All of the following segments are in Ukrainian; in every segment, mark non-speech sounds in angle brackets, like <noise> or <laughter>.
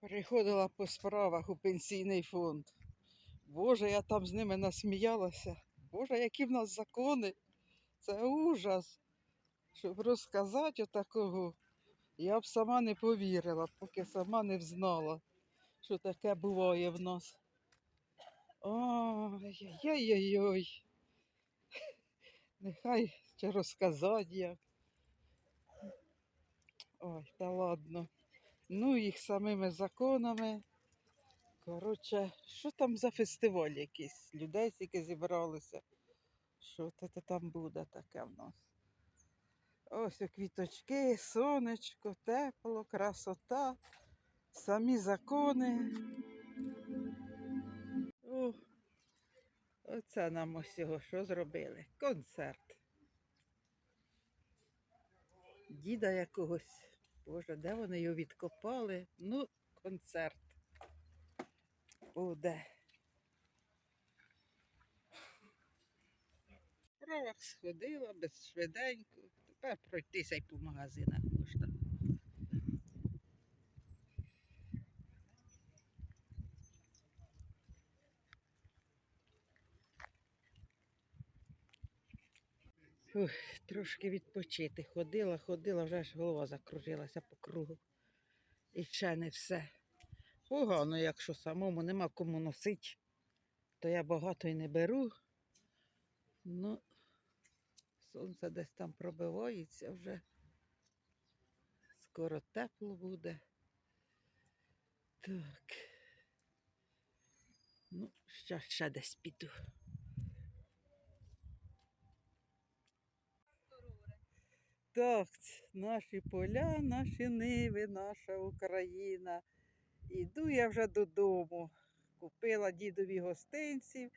Приходила по справах у пенсійний фонд. Боже, я там з ними насміялася. Боже, які в нас закони. Це ужас. Щоб розказати отакого, я б сама не повірила, поки сама не взнала, що таке буває в нас. Ой-ой-ой. Нехай ще розказати як. Ой, та ладно. Ну, їх самими законами. Коротше, що там за фестиваль якийсь? Людей стільки зібралося. Що це там буде таке в нас? Ось квіточки, сонечко, тепло, красота, самі закони. О, оце нам ось його що зробили? Концерт. Діда якогось. Боже, де вони його відкопали? Ну, концерт буде. Справах сходила без швиденько. Тепер пройтися й по магазинах можна. Ух, трошки відпочити. Ходила, ходила, вже аж голова закружилася по кругу. І ще не все. Погано, якщо самому нема кому носити, то я багато й не беру. Ну, сонце десь там пробивається вже. Скоро тепло буде. Так. Ну, ще, ще десь піду. Так, наші поля, наші ниви, наша Україна. Іду я вже додому. Купила дідові гостинців.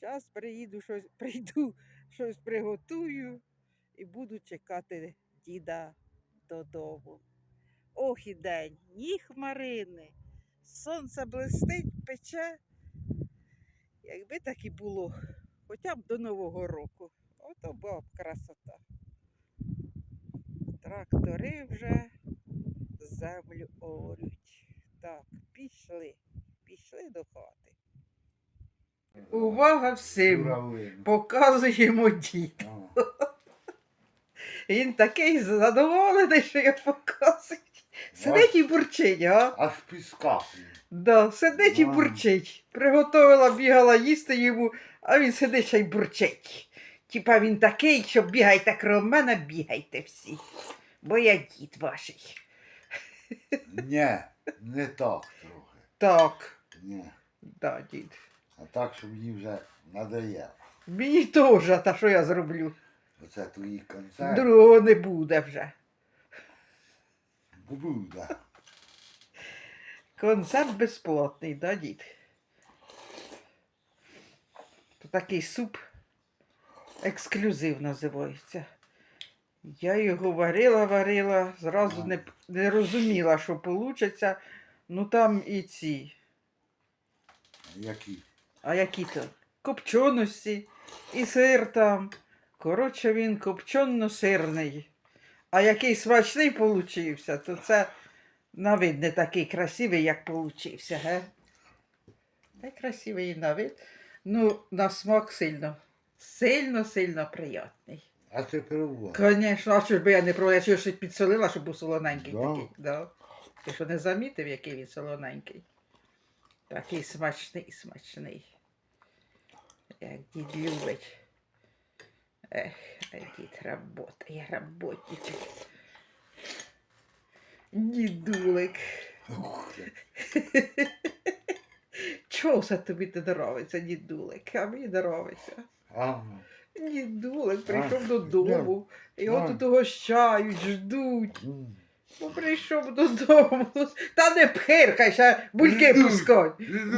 Зараз приїду щось, <laughs> прийду, щось приготую і буду чекати діда додому. Ох і день, ні хмарини. Сонце блистить, пече. Якби так і було, хоча б до Нового року. Ото була б красота. Трактори вже землю орють. Так, пішли, пішли до хати. Увага всім! Показуємо дід. <laughs> Він такий задоволений, що я показую. Сидить і бурчить, а? Аж піска. Да, сидить і бурчить. Приготовила, бігала їсти йому, а він сидить й бурчить. Типа він такий, що бігайте крім мене, бігайте всі. Бо я дід ваший. Ні, не так трохи. Так, Ні. да, дід. А так, щоб їй вже надоело. Мені теж, та що я зроблю? Оце твої концерти. Другого не буде вже. Буде. Концерт безплатний, да, дід? То такий суп ексклюзив називається. Я його варила, варила, зразу не, не розуміла, що вийде. Ну там і ці. Які? А які то? Копченості і сир там. Коротше, він копченно-сирний. А який смачний получився, то це на вид не такий красивий, як получився, ге? Та красивий і на вид. Ну, на смак сильно. Сильно-сильно приятний. А ти пробував? Звісно, а що ж би я не пробувала, я ще підсолила, щоб був солоненький Да? такий. Да. Ти що не замітив, який він солоненький? Такий смачний, смачний. Як дід любить. Ех, а дід работає, работничек. Дідулик. Чого це тобі не подобається, дідулик? А мені подобається. А, Дідулик прийшов додому. Його тут угощають, ждуть. Ну, прийшов додому. Та не пхиркай, ще бульки пускай.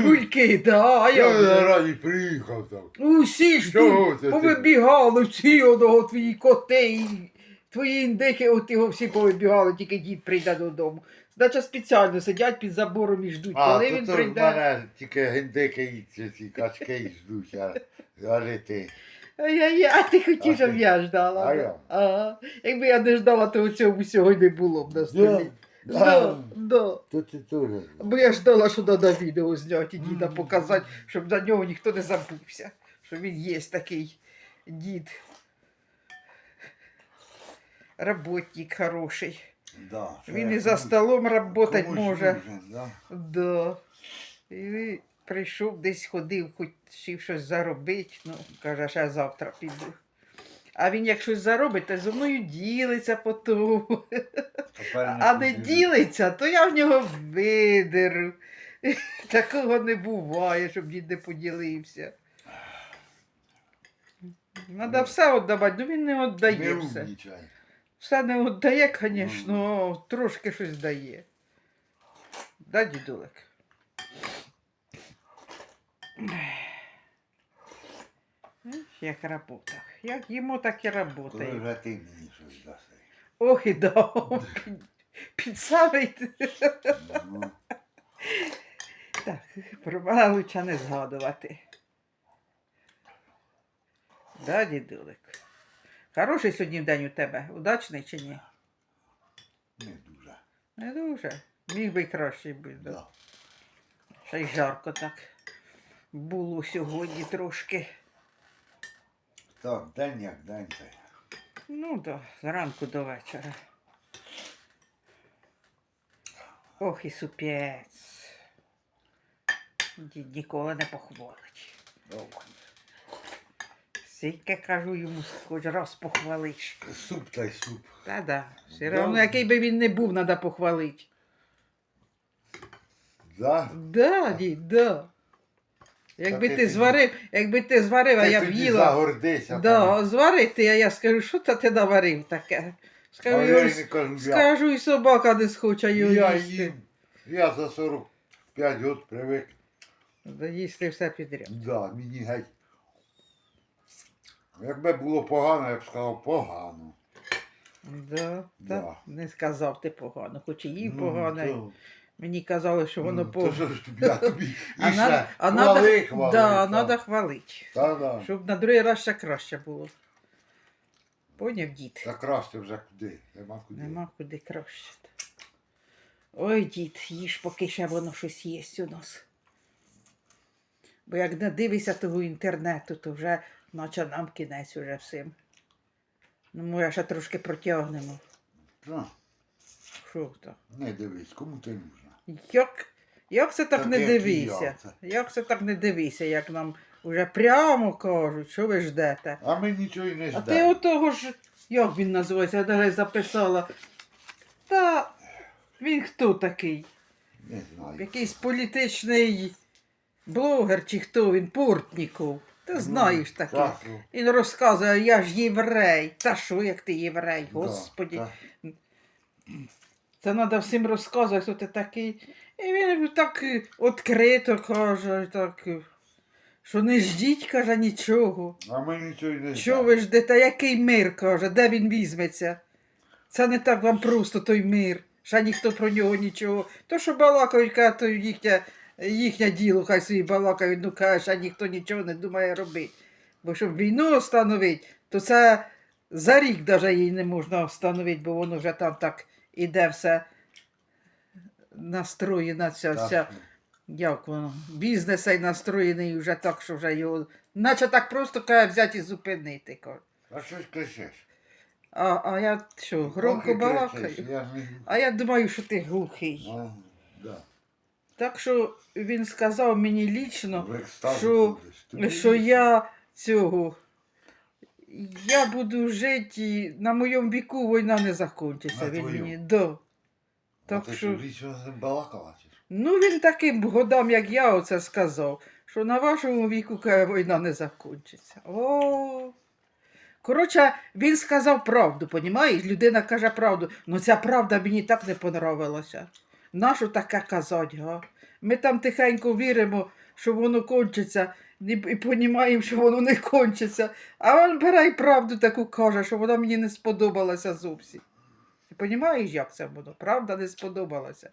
Бульки, да, Я я. зараді приїхав там. Усі ж тут повибігали, всі одного твої коти, твої індики, от його всі повибігали, тільки дід прийде додому. Значить, спеціально сидять під забором і ждуть, А, коли то він то в прийде. мене тільки гендики і ці, качки ждуть, а, а ти. Ай-яй, а ти хотів, А щоб ти? я ждала. А да? я? Ага. Якби я не ждала, то цього всього й не було б на столі. Да, да. То ти теж. Бо я ждала, що треба відео зняти і діда Мгм. показати, щоб на нього ніхто не забувся. Що він є такий дід. Работник хороший. Да, Він це і за комусь- столом працювати комусь може. нужен, да? Да. І прийшов десь ходив, хотів щось заробити. Ну, каже, ще завтра піду. А він як щось заробить, то зі мною ділиться потім. Тепер А не ділиться, то я в нього видеру. Такого не буває, щоб дід не поділився. Треба все віддавати, ну він не віддає все. Все не віддає, звісно, трошки щось дає. Да, дідулек? Як робота. Як їмо, так і Коли працює. вже ти мені щось даси. Ох і да. Під, під. Ну, Так, про мене лучше не згадувати. Да, дідулик? Хороший сьогодні день у тебе. Удачний чи ні? не дуже. Не дуже. Міг би й кращий бути. Да. Да. Ще й жарко так. Було сьогодні трошки. Так, день як день. Ну да, зранку до вечора. Ох і супець. Дід ніколи не похвалить. Добре. Скільки кажу йому, хоч раз похвалиш. Суп та й суп. Та-да. Все Да. одно, який би він не був, треба похвалити. Да? Да, дід, да. Якби ти ти зварив, якби ти зварив, а я б їла. загордися. Да, зварити, а я скажу, що та ти наварив таке. Скажу, я й не я. і собака не схоче його Я їсти. їм. Я за 45 років привик. Да їсти все підряд. Да, мені геть. Якби було погано, я б сказав погано. Да, Да. та, не сказав ти погано, хоч і їв Ну, погано. то- Мені казали, що воно ну, по. Я тобі А і ще а хвали, надо, хвали, да, так. надо хвалити. Та, да. Щоб на другий раз ще краще було. Поняв дід? Та краще вже куди, нема куди. Нема куди краще. Ой, дід, їж, поки ще воно щось є у нас. Бо як не дивишся того інтернету, то вже наче нам кінець уже всім. Ну, може, ще трошки протягнемо. Що то? не дивись, кому ти нужна. Як, як це так Так не як і дивися? Як це так не дивися, як нам вже прямо кажуть, що ви ждете? А ми нічого й не А ти отого ж, як він називається, я навіть записала. Та він хто такий? Не знаю. Якийсь політичний блогер чи хто він, Портніков. Ти знаєш Ну, такий. так, ну, Він розказує, я ж єврей. Та що, як ти єврей, да, господі. так. Це треба всім розказувати, хто ти такий. І він так відкрито каже, так, що не ждіть, каже, нічого. А ми нічого й не Що ви ждете, який мир, каже, де він візьметься? Це не так вам просто той мир. Ще ніхто про нього нічого. То, що балакають, каже, то їхнє, їхнє діло, хай собі балакають, ну каже, ще ніхто нічого не думає робити. Бо щоб війну встановити, то це за рік навіть її не можна встановити, бо воно вже там так іде все настроєна ця Так, вся як воно, бізнес цей настроєний вже так, що вже його, наче так просто каже взяти і зупинити. каже. А що ж кричиш? А, а я що, громко Ох, і кричиш, балакаю? Я ж не... А я думаю, що ти глухий. А, да. Так що він сказав мені лічно, В екстазі що-. Тобі що я цього. Я буду жити, і на моєму віку війна не закінчиться. На Він твоєму? мені. Да. Так ти що. що вічно балакала? чи що? Ну, він таким годам, як я оце сказав, що на вашому віку каже, війна не закінчиться. О. Коротше, він сказав правду, понімаєш? Людина каже правду. Ну ця правда мені так не понравилася. Нащо таке казати, га? Ми там тихенько віримо, що воно кончиться, і, понімаємо, що воно не кончиться. А він бере і правду таку каже, що вона мені не сподобалася зовсім. Ти понімаєш, як це воно? Правда не сподобалася.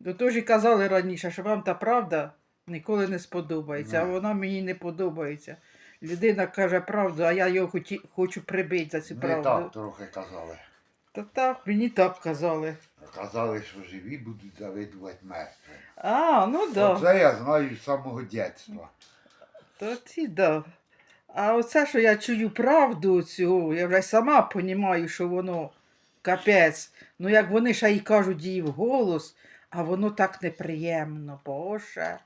До того ж і казали раніше, що вам та правда ніколи не сподобається, а вона мені не подобається. Людина каже правду, а я його хоті- хочу прибити за цю Не правду. так трохи казали. Та так, мені так казали. Казали, що живі будуть завидувати мертві. А, ну да. Оце я знаю з самого дитинства. То ці да. А оце, що я чую правду цю, я вже сама розумію, що воно капець. Ну як вони ще й кажуть її вголос, а воно так неприємно, Боже.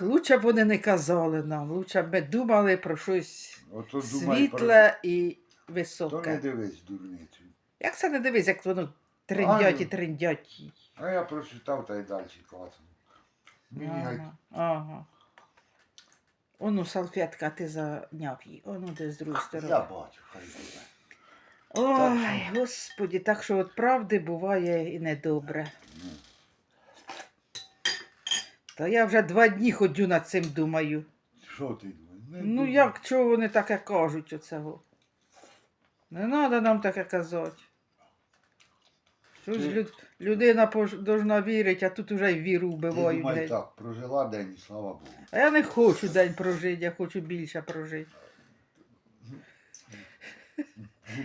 Лучше б вони не казали нам, лучше б ми думали про щось Ото думай світле і про... То не високе. дивись, дурницю. Як це не дивись, як воно триндять Ай. і триндять. А я прочитав та й далі класно. Мені гай- Ага, ага. Ону салфетка ти заняв її, ону де з другої сторони. Я бачу, хай буде. Ой, господі, так що от правди буває і недобре. Та я вже два дні ходю над цим думаю. Що ти думаєш? Ну як чого вони таке кажуть оцього? Не треба нам таке казати. Щось Ти- люд, людина пож- должна вірити, а тут уже й віру вбивають. думай геть. так, прожила день, і слава Богу. А я не хочу день прожити, я хочу більше прожити.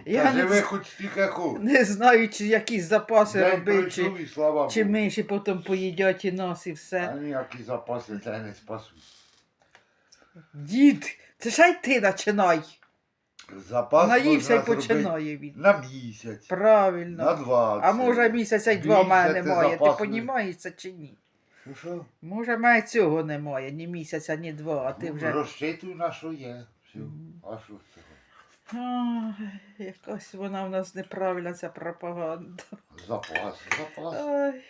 Я Та не живи хоч стільки хочеш. Не знаю, чи якісь запаси День робити, чи, пройшов і слава чи Богу. миші потім поїдять і нас, і А все. ніякі запаси це не спасуть. Дід, це ж й ти починай. Запас Наївся і можна зробити починає він. на місяць, Правильно. на два. А може місяця й два в мене немає, ти понімаєш це чи ні? Що, що? Може, мене цього немає, ні місяця, ні два, а ти Ну, вже. Розчитуй на що є. Все. Мгм. А що з цього? Ай, якась вона в нас неправильна ця пропаганда. Запас, запас. Ай.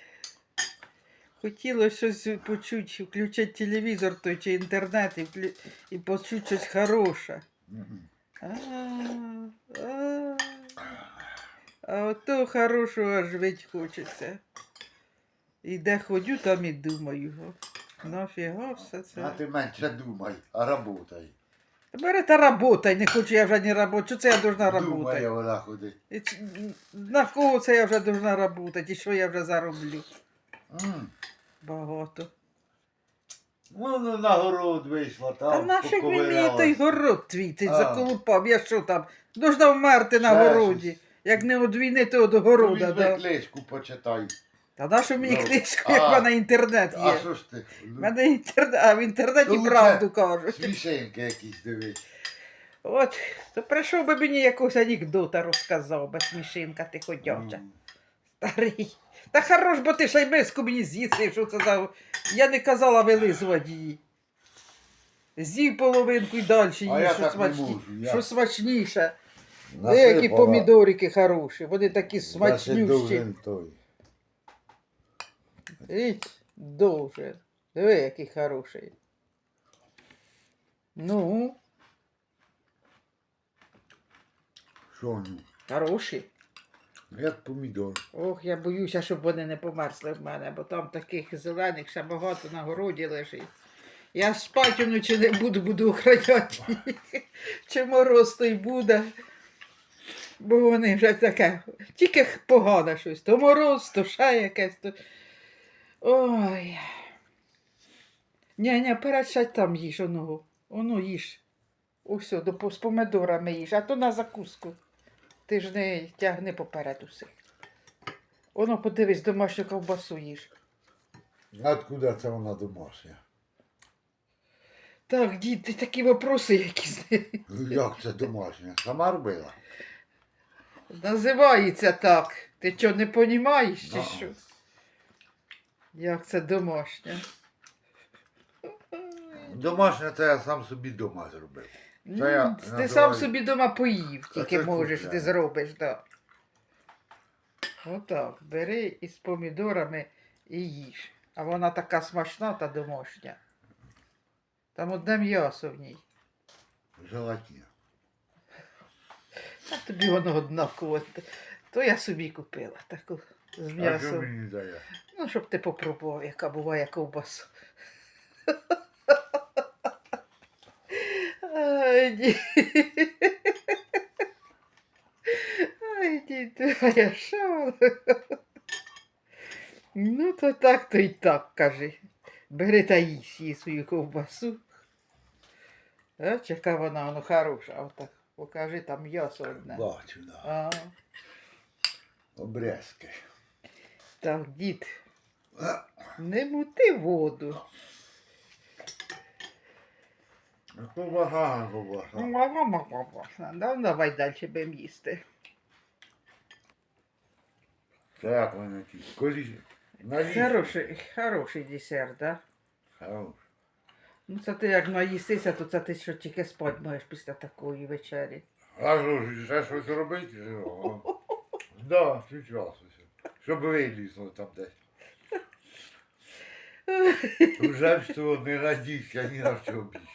Хотілося щось почути, включити телевізор той чи інтернет і, вклю- і почути щось хороше. Мгм. А, а, а ото хорошого аж ведь хочеться. І де ходю, там і думаю. Нафіга все А це. ти менше думай, а работай. Бери та работай, не хочу я вже не работати. Що це я должна Думає работати? вона ходить. І ч- На кого це я вже должна работати? І що я вже зароблю? М. Багато. Ну, ну, на город вийшла, там Та нафіг він мені той город твій, ти А. заколупав. Я що там? Должна вмерти на Ще городі. Як не від війни, то від Ну, города. візьми Да. книжку, почитай. Та на що мені Ну, книжку, як в мене інтернет А є? що ж ти? В мене інтернет, а в інтернеті правду кажуть. Смішеньки якісь дивись. От, то прийшов би мені якогось анекдота розказав, без смішинка ти ходяча. Старий. Та хорош, бо ти й мені з'їси, що це за. Я не казала вилизувати її. З'їв половинку і далі їй, я що, так не смачні... можу, я- що смачніше. Насипала. помідорики хороші, вони такі ще смачнющі. должен той. Іть, дуже. Диви, який хороший. Ну, Що ну? хороші. Як помідор. Ох, я боюся, щоб вони не померзли в мене, бо там таких зелених ще багато на городі лежить. Я спати вночі не буду, буду охраняти їх. Чи мороз той буде. Бо вони вже таке, тільки погане щось. То мороз, то ще якесь. То... Ой. Ні, перед там їж оного. Оно їж. Ось, з помидорами їж, а то на закуску. Ти ж не тягни поперед усіх. Воно подивись, домашню ковбасу їж. Откуда це вона домашня? Так, дід, ти такі вопроси якісь. Як це домашня? Сама робила? Називається так. Ти що, не понімаєш чи Да. що? Як це домашнє? Домашня це я сам собі вдома зробив. Це я Ти називаю- сам собі вдома поїв, тільки це можеш, купляє. ти зробиш, так. Отак, бери із помідорами і їж. А вона така смачна та домашня. Там одне м'ясо в ній. Желатин. А тобі воно однаково. То я собі купила таку з А що м'ясом. мені дає? Ну, щоб ти попробував, яка буває ковбаса. Ай. Ай, діду, а я що? Ну, то так, то й так, кажи. Бери та їсть їй свою ковбасу. Бач, яка вона, ну хороша, отак. Покажи там м'ясо одне. Бачу, да. А, Обрезки. Так, дід, не мути воду. Ковбаса, ковбаса. Ну, давай далі будемо їсти. Це як вони ті? Колі. Хороший, хороший десерт, да? Хорош. Ну це ти як наїстися, то це ти що тільки спать маєш після такої вечері. А що ж, ще щось робити? Да, сейчас. Щоб вилізло там десь. <laughs> Вже що не надійся ні на що більше.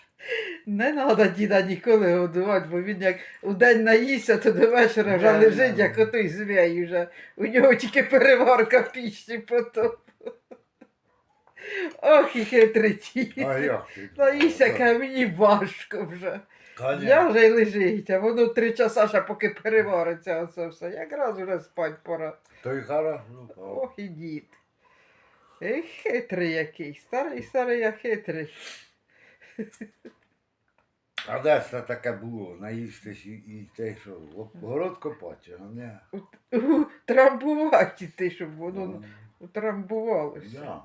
Не треба діда ніколи годувати, бо він як у день наїсться, то до вечора вже лежить, як отой звій вже. У нього тільки переварка пічні потім. Ох, і хитрий ті. А як ти? Мені важко вже. Конечно. Ляже й лежить, а воно три часа ще поки перевариться оце все. Якраз вже спать пора. То й хорошо. Ох і дід. Ей, хитрий який, старий старий, а хитрий. А де ж це таке було? Наїстись і, і те, що город копати, а не. <laughs> Трамбувати ти, щоб воно утрамбувалося. Да.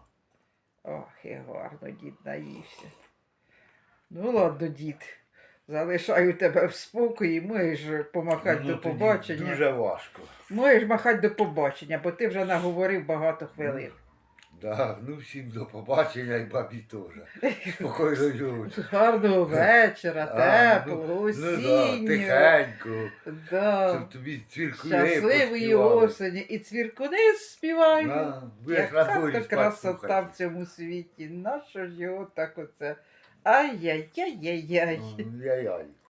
Ох, і гарно дід наївся. Ну ладно, дід. Залишаю тебе в спокої, можеш помахати Ну, до тоді побачення. Дуже важко. Можеш махати до побачення, бо ти вже наговорив багато хвилин. Да, ну всім до побачення і бабі теж. Спокійно ночі. Гарного вечора, теплого, Ну да, тихенько. Да. Щоб тобі цвіркує Щасливої осені і цвіркуни співають. Будеш на Яка то спати красота слухати. в цьому світі. Нащо ж його так оце? Ай-яй-яй-яй-яй. Ну, Яй-яй.